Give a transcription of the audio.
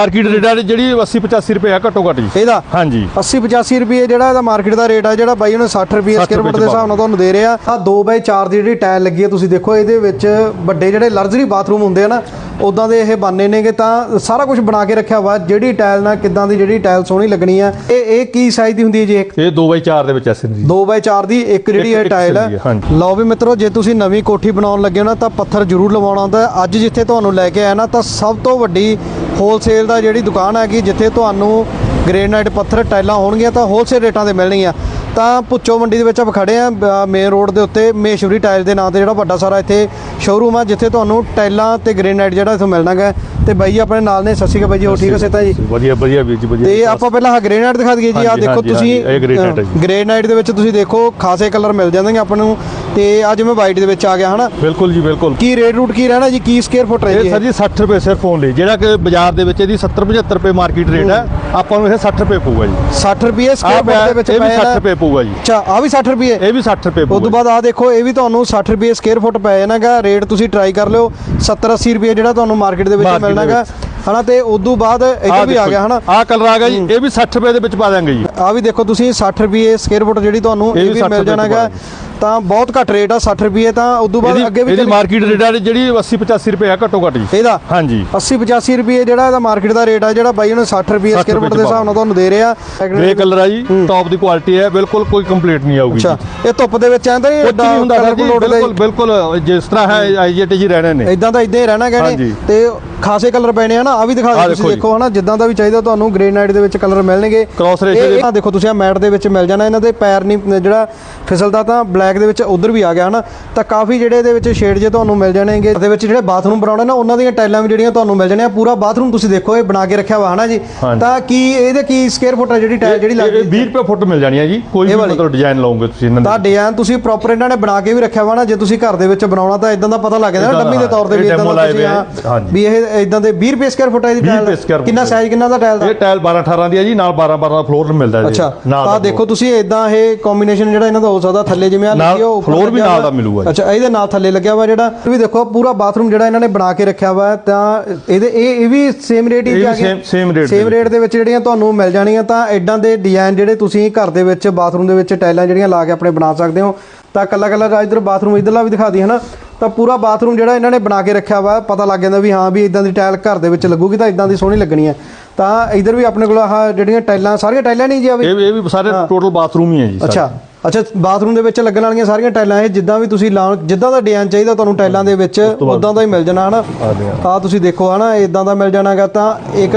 Market rate ਆ ਜਿਹੜੀ 80 85 ਰੁਪਏ ਆ ਘੱਟੋ ਘੱਟ ਜੀ। ਇਹਦਾ? ਹਾਂਜੀ। 80 85 ਰੁਪਏ ਜਿਹੜਾ ਇਹਦਾ ਮਾਰਕੀਟ ਦਾ ਰੇਟ ਆ ਜਿਹੜਾ ਬਾਈ ਉਹਨੇ 60 ਰੁਪਏ 60 ਸਕੁਅਰ ਫੁੱਟ ਦੇ ਹਿਸਾਬ ਨਾਲ ਤੁਹਾਨੂੰ ਦੇ ਰਿਹਾ। ਆ 2x4 ਦੀ ਜਿਹੜੀ ਟਾਇਲ ਲੱਗੀ ਹੈ ਤੁਸੀਂ ਦੇਖੋ ਇਹਦੇ ਵਿੱਚ ਵੱਡੇ ਜਿਹੜੇ ਲਗਜ਼ਰੀ ਬਾਥਰੂਮ ਹੁੰਦੇ ਆ ਨਾ ਉਦਾਂ ਦੇ ਇਹ ਬਾਨੇ ਨੇਗੇ ਤਾਂ ਸਾਰਾ ਕੁਝ ਬਣਾ ਕੇ ਰੱਖਿਆ ਵਾ ਜਿਹੜੀ ਟਾਇਲ ਨਾਲ ਕਿਦਾਂ ਦੀ ਜਿਹੜੀ ਟਾਇਲ ਸੋਹਣੀ ਲੱਗਣੀ ਆ। ਇਹ ਇਹ ਕੀ ਸਾਈਜ਼ ਦੀ ਹੁੰਦੀ ਹੈ ਜੀ ਇੱਕ? ਇਹ 2x4 ਦੇ ਵਿੱਚ ਐ ਜੀ। 2x4 ਦੀ ਇੱਕ ਜਿਹੜੀ ਇਹ ਟਾਇਲ ਹੈ। ਲਓ ਵੀ ਮਿੱਤਰੋ ਜੇ ਤੁਸੀਂ ਨਵੀਂ ਕੋਠੀ ਬਣਾਉਣ ਲੱਗੇ ਹੋ ਨਾ ਤਾਂ ਪੱਥਰ ਜ਼ਰੂਰ ਲਵਾਉਣਾ ਹੁੰਦਾ। ਅੱਜ ਜਿੱਥੇ ਤੁਹਾਨੂੰ ਲੈ ਕੇ ਆਇਆ ਨਾ ਤਾਂ ਸਭ ਤੋਂ ਵੱਡੀ ਹੋਲਸੇਲ ਦਾ ਜਿਹੜੀ ਦੁਕਾਨ ਹੈਗੀ ਜਿੱਥੇ ਤੁਹਾਨੂੰ ਗ੍ਰੇਨਾਈਟ ਪੱਥਰ ਟਾਈਲਾਂ ਹੋਣਗੀਆਂ ਤਾਂ ਹੋਲਸੇਲ ਰੇਟਾਂ ਤੇ ਮਿਲਣਗੀਆਂ। ਤਾਂ ਪੁੱਚੋ ਮੰਡੀ ਦੇ ਵਿੱਚ ਆਪਾਂ ਖੜੇ ਆ ਮੇਨ ਰੋਡ ਦੇ ਉੱਤੇ ਮਹੇਸ਼ਵਰੀ ਟਾਇਲ ਦੇ ਨਾਂ ਤੇ ਜਿਹੜਾ ਵੱਡਾ ਸਾਰਾ ਇੱਥੇ ਸ਼ੋਰੂਮ ਆ, ਜਿੱਥੇ ਤੁਹਾਨੂੰ ਟਾਈਲਾਂ ਤੇ ਗ੍ਰੇਨਾਈਟ ਜਿਹੜਾ ਇੱਥੋਂ ਮਿਲਣਾਗਾ। ਤੇ ਬਾਈ ਜੀ ਆਪਣੇ ਨਾਲ ਨੇ ਸਤਿ ਸ਼੍ਰੀ ਅਕਾਲ ਬਾਈ ਜੀ ਹੋ ਠੀਕ ਹੋ ਸੇਤਾ ਜੀ? ਵਧੀਆ ਵਧੀਆ ਵੀਰ ਜੀ ਵਧੀਆ। ਤੇ ਆਪਾਂ ਪਹਿਲਾਂ ਆਹ ਗ੍ਰੇਨਾਈਟ ਦਿਖਾ ਦਈਏ ਜੀ ਹਾਂਜੀ, ਦੇਖੋ ਤੁਸੀਂ ਇਹ ਹੈ ਜੀ। ਗ੍ਰੇਨਾਈਟ ਦੇ ਵਿੱਚ ਤੁਸੀਂ ਦੇਖੋ ਖਾਸੇ ਕਲਰ ਮਿਲ ਜਾਂਦੇ ਨੇ ਆਪਾਂ ਨੂੰ। ਤੇ ਅੱਜ ਮੈਂ ਵਾਈਟ ਦੇ ਵਿੱਚ ਆ ਗਿਆ ਹਨਾ? ਬਿਲਕੁਲ ਜੀ ਬਿਲਕੁਲ। ਕੀ ਰੇਟ ਰੂਟ ਕੀ ਰਹਿਣਾ ਜੀ? ਕੀ ਸਕੁਅਰ ਫੁੱਟ ਇਹ ਰਹੀ ਸਰ ਹੈ ਜੀ 60 ਰੁਪਏ ਸਿਰਫ ਓਨਲੀ ਜਿਹੜਾ ਕਿ ਬਾਜ਼ਾਰ ਦੇ ਵਿੱਚ ਇਹਦੀ 70 75 ਰੁਪਏ ਮਾਰਕੀਟ ਰੇਟ ਹੈ। ਆਪਾਂ ਨੂੰ ਇਹ 60 ਰੁਪਏ ਪਊਗਾ ਜੀ। 60 ਰੁਪਏ ਸਕੁਅਰ ਫੁੱਟ ਦੇ ਵਿੱਚ ਇਹ ਵੀ ਪਏ 60 ਨਾ। ਰੁਪਏ ਪਊਗਾ ਜੀ। ਅੱਛਾ ਆ ਵੀ 60 ਰੁਪਏ? ਇਹ ਵੀ 60 ਰੁਪਏ ਉਸ ਤੋਂ ਪਊਗਾ ਬਾਅਦ ਆ ਦੇਖੋ ਇਹ ਵੀ ਤੁਹਾਨੂੰ 60 ਰੁਪਏ ਸਕੁਅਰ ਫੁੱਟ ਪੈ ਜਾਣਾਗਾ। ਰੇਟ ਤੁਸੀਂ ਟਰਾਈ ਕਰ ਲਿਓ। 70 80 ਰੁਪਏ ਜਿਹੜਾ ਤੁਹਾਨੂੰ ਮਾਰਕੀਟ ਦੇ ਵਿੱਚ Market ਦੇ ਮਿਲਣਾਗਾ ਹਨਾ ਤੇ ਤੋਂ ਬਾਅਦ ਇੱਧਰ ਵੀ ਆ ਗਿਆ ਹਨਾ? ਆਹ ਕਲਰ ਆ ਗਿਆ ਜੀ ਇਹ ਵੀ 60 ਰੁਪਏ ਦੇ ਵਿੱਚ ਪਾ ਦਾਂਗੇ ਜੀ। ਆ ਵੀ ਦੇਖੋ ਤੁਸੀਂ 60 ਰੁਪਏ ਸਕੁਅਰ ਫੁੱਟ ਜਿਹੜੀ ਤੁਹਾਨੂੰ ਇਹ ਇਹ ਵੀ ਵੀ 60 ਮਿਲ ਜਾਣਾਗਾ ਤਾਂ ਬਹੁਤ ਘੱਟ ਰੇਟ ਆ 60 ਰੁਪਏ ਤਾਂ ਤੋਂ ਬਾਅਦ ਅੱਗੇ ਵੀ ਇਹਦੀ ਮਾਰਕੀਟ ਰੇਟ ਆ ਜਿਹੜੀ 80 85 ਰੁਪਏ ਆ ਘੱਟੋ ਘੱਟ ਜੀ। ਇਹਦਾ ਹਾਂਜੀ। 80 85 ਰੁਪਏ ਜਿਹੜਾ ਇਹਦਾ ਮਾਰਕੀਟ ਦਾ ਰੇਟ ਆ ਜਿਹੜਾ ਬਾਈ ਉਹਨੇ 60 ਰੁਪਏ 60 ਸਕੁਅਰ ਫੁੱਟ ਦੇ ਹਿਸਾਬ ਨਾਲ ਤੁਹਾਨੂੰ ਦੇ ਰਿਹਾ। ਗ੍ਰੇ ਕਲਰ ਆ ਜੀ ਟੌਪ ਦੀ ਕੁਆਲਿਟੀ ਹੈ ਬਿਲਕੁਲ ਕੋਈ ਕੰਪਲੀਟ ਨਹੀਂ ਆਊਗੀ ਅੱਛਾ ਇਹ ਧੁੱਪ ਦੇ ਵਿੱਚ ਆਂਦਾ ਜੀ ਬਿਲਕੁਲ ਬਿਲਕੁਲ ਜਿਸ ਤਰ੍ਹਾਂ ਹੈ ਆਈਜੀਟੀ ਜੀ ਰਹਿਣੇ ਨੇ। ਇਦਾਂ ਤਾਂ ਇਦਾਂ ਹੀ ਰਹਿਣਾ ਹਾਂਜੀ। ਤੇ ਖਾਸੇ ਕਲਰ ਪੈਣੇ ਆ ਨਾ ਆ ਵੀ ਦਿਖਾ ਦਿਓ ਤੁਸੀਂ ਦੇਖੋ ਹਨਾ ਜਿੱਦਾਂ ਦਾ ਵੀ ਚਾਹੀਦਾ ਤੁਹਾਨੂੰ ਗ੍ਰੇਨਾਈਟ ਦੇ ਵਿੱਚ ਕਲਰ ਮਿਲਣਗੇ। Ratio ਇਹ- ਦੇ- ਦੇਖੋ ਤੁਸੀਂ ਆ ਮੈਟ ਦੇ ਵਿੱਚ ਮਿਲ ਜਾਣਾ ਇਹਨਾਂ ਦੇ ਪੈਰ ਨਹੀਂ ਜਿਹੜਾ ਫਿਸਲਦਾ ਤਾਂ ਬਲੈਕ ਦੇ ਵਿੱਚ ਉਧਰ ਵੀ ਆ ਗਿਆ ਹਨਾ। ਤਾਂ ਕਾਫੀ ਜਿਹੜੇ ਇਹਦੇ ਵਿੱਚ ਸ਼ੇਡ ਜੇ ਤੁਹਾਨੂੰ ਮਿਲ ਜਾਣਗੇ ਦੇ ਵਿੱਚ ਜਿਹੜੇ ਬਾਥਰੂਮ ਬਣਾਉਣੇ ਨਾ ਉਹਨਾਂ ਦੀਆਂ ਟਾਈਲਾਂ ਵੀ ਜਿਹੜੀਆਂ ਤੁਹਾਨੂੰ ਮਿਲ ਜਾਣੀਆਂ। ਪੂਰਾ ਬਾਥਰੂਮ ਤੁਸੀਂ ਦੇਖੋ ਇਹ ਬਣਾ ਕੇ ਰੱਖਿਆ ਵਾ ਹਨਾ ਜੀ। ਤਾਂ ਕੀ ਇਹਦੇ ਕੀ ਸਕੁਅਰ ਫੁੱਟ ਹੈ ਜਿਹੜੀ ਟਾਈਲ ਜਿਹੜੀ ਲੱਗਦੀ 20 ਰੁਪਏ ਫੁੱਟ ਮਿਲ ਜਾਣੀ ਹੈ ਜੀ। ਕੋਈ ਵੀ। ਮਤਲਬ ਡਿਜ਼ਾਈਨ ਲਾਉਂਗੇ ਤੁਸੀਂ ਇਹਨਾਂ ਤਾਂ ਦਾ ਡਿਜ਼ਾਈਨ ਤੁਸੀਂ ਪ੍ਰੋਪਰ ਇਹਨਾਂ ਨੇ ਬਣਾ ਕੇ ਵੀ ਰੱਖਿਆ ਵਾ ਨਾ ਜੇ ਤੁਸੀਂ ਘਰ ਦੇ ਵਿੱਚ ਬਣਾਉਣਾ ਤਾਂ ਇਦਾਂ ਦਾ ਪਤਾ ਲੱਗ ਜਾਂਦਾ ਡੰਮੀ ਦੇ ਤੌਰ ਤੇ ਵੀ ਇਦਾਂ ਦਾ। ਵੀ ਇਹ ਇਦਾਂ ਦੇ 20 ਰੁਪਏ ਸਕੁਅਰ ਫੁੱਟ ਹੈ 20 ਟਾਇਲ ਕਿੰਨਾ ਸਾਈਜ਼ ਕਿੰਨਾ ਦਾ ਟਾਇਲ ਦਾ? ਇਹ ਟਾਇਲ 12 18 ਦੀ ਹੈ ਜੀ ਨਾਲ 12 12 ਦਾ ਫਲੋਰ ਮਿਲਦਾ ਜੀ। ਅੱਛਾ ਤਾਂ ਦੇਖੋ ਤੁਸੀਂ ਇਦਾਂ ਇਹ ਕੰਬੀਨੇਸ਼ਨ ਜਿਹੜਾ ਇਹਨਾਂ ਦਾ ਹੋ ਸਕਦਾ ਥੱਲੇ ਜਿਵੇਂ ਆ ਲੱਗੀ ਉਹ floor ਵੀ ਨਾਲ ਦਾ ਮਿਲੂਗਾ ਜੀ। ਅੱਛਾ ਇਹਦੇ ਨਾਲ ਥੱਲੇ ਲੱਗਿਆ ਵਾ ਜਿਹੜਾ ਵੀ ਦੇਖੋ ਪੂਰਾ ਬਾਥਰੂਮ ਜਿਹੜਾ ਇਹਨਾਂ ਨੇ ਬਣਾ ਕੇ ਰੱਖਿਆ ਵਾ ਤਾਂ ਇਹਦੇ ਇਹ ਇਹ ਵੀ ਸੇਮ ਰੇਟ ਹੀ ਜਾ same- same rate ਦੇ ਸੇਮ। ਰੇਟ ਦੇ ਵਿੱਚ ਜਿਹੜੀਆਂ ਤੁਹਾਨੂੰ ਮਿਲ ਜਾਣੀਆਂ ਤਾਂ ਐਡਾਂ ਦੇ ਡਿਜ਼ਾਈਨ ਜਿਹੜੇ ਤੁਸੀਂ ਘਰ ਦੇ ਵਿੱਚ ਬਾਥਰੂਮ ਦੇ ਵਿੱਚ ਟਾਈਲਾਂ ਜਿਹੜੀਆਂ ਲਾ ਕੇ ਆਪਣੇ ਬਣਾ ਸਕਦੇ ਹੋ। ਤਾਂ ਕੱਲਾ ਕੱਲਾ ਇਧਰ ਬਾਥਰੂਮ ਇਧਰਲਾ ਵੀ ਦਿਖਾ ਦੀ ਹਨਾ? ਤਾਂ ਪੂਰਾ ਬਾਥਰੂਮ ਜਿਹੜਾ ਇਹਨਾਂ ਨੇ ਬਣਾ ਕੇ ਰੱਖਿਆ ਵਾ ਪਤਾ ਲੱਗ ਜਾਂਦਾ ਵੀ ਹਾਂ ਵੀ ਇਦਾਂ ਦੀ ਟਾਇਲ ਘਰ ਦੇ ਵਿੱਚ ਲੱਗੂਗੀ ਤਾਂ ਇਦਾਂ ਦੀ ਸੋਹਣੀ ਲੱਗਣੀ ਹੈ। ਤਾਂ ਇਧਰ ਵੀ ਆਪਣੇ ਕੋਲ ਆਹ ਜਿਹੜੀਆਂ ਟਾਈਲਾਂ ਸਾਰੀਆਂ ਟਾਈਲਾਂ ਨਹੀਂ ਜੀ ਆ ਵੀ? ਇਹ ਵੀ ਇਹ ਵੀ ਸਾਰੇ ਟੋਟਲ ਬਾਥਰੂਮ ਹੀ ਹੈ ਜੀ। ਅੱਛਾ। ਅੱਛਾ ਬਾਥਰੂਮ ਦੇ ਵਿੱਚ ਲੱਗਣ ਵਾਲੀਆਂ ਸਾਰੀਆਂ ਟਾਈਲਾਂ ਇਹ ਜਿੱਦਾਂ ਵੀ ਤੁਸੀਂ ਲਾਉਣ ਜਿੱਦਾਂ ਦਾ ਡਿਜ਼ਾਈਨ ਚਾਹੀਦਾ ਤੁਹਾਨੂੰ ਟਾਈਲਾਂ ਦੇ ਵਿੱਚ ਉਦਾਂ ਦਾ ਹੀ ਮਿਲ ਜਾਣਾ ਹਨਾ। ਆ ਤੁਸੀਂ ਦੇਖੋ ਹਨਾ? ਇਦਾਂ ਦਾ ਮਿਲ ਜਾਣਾਗਾ ਤਾਂ ਇੱਕ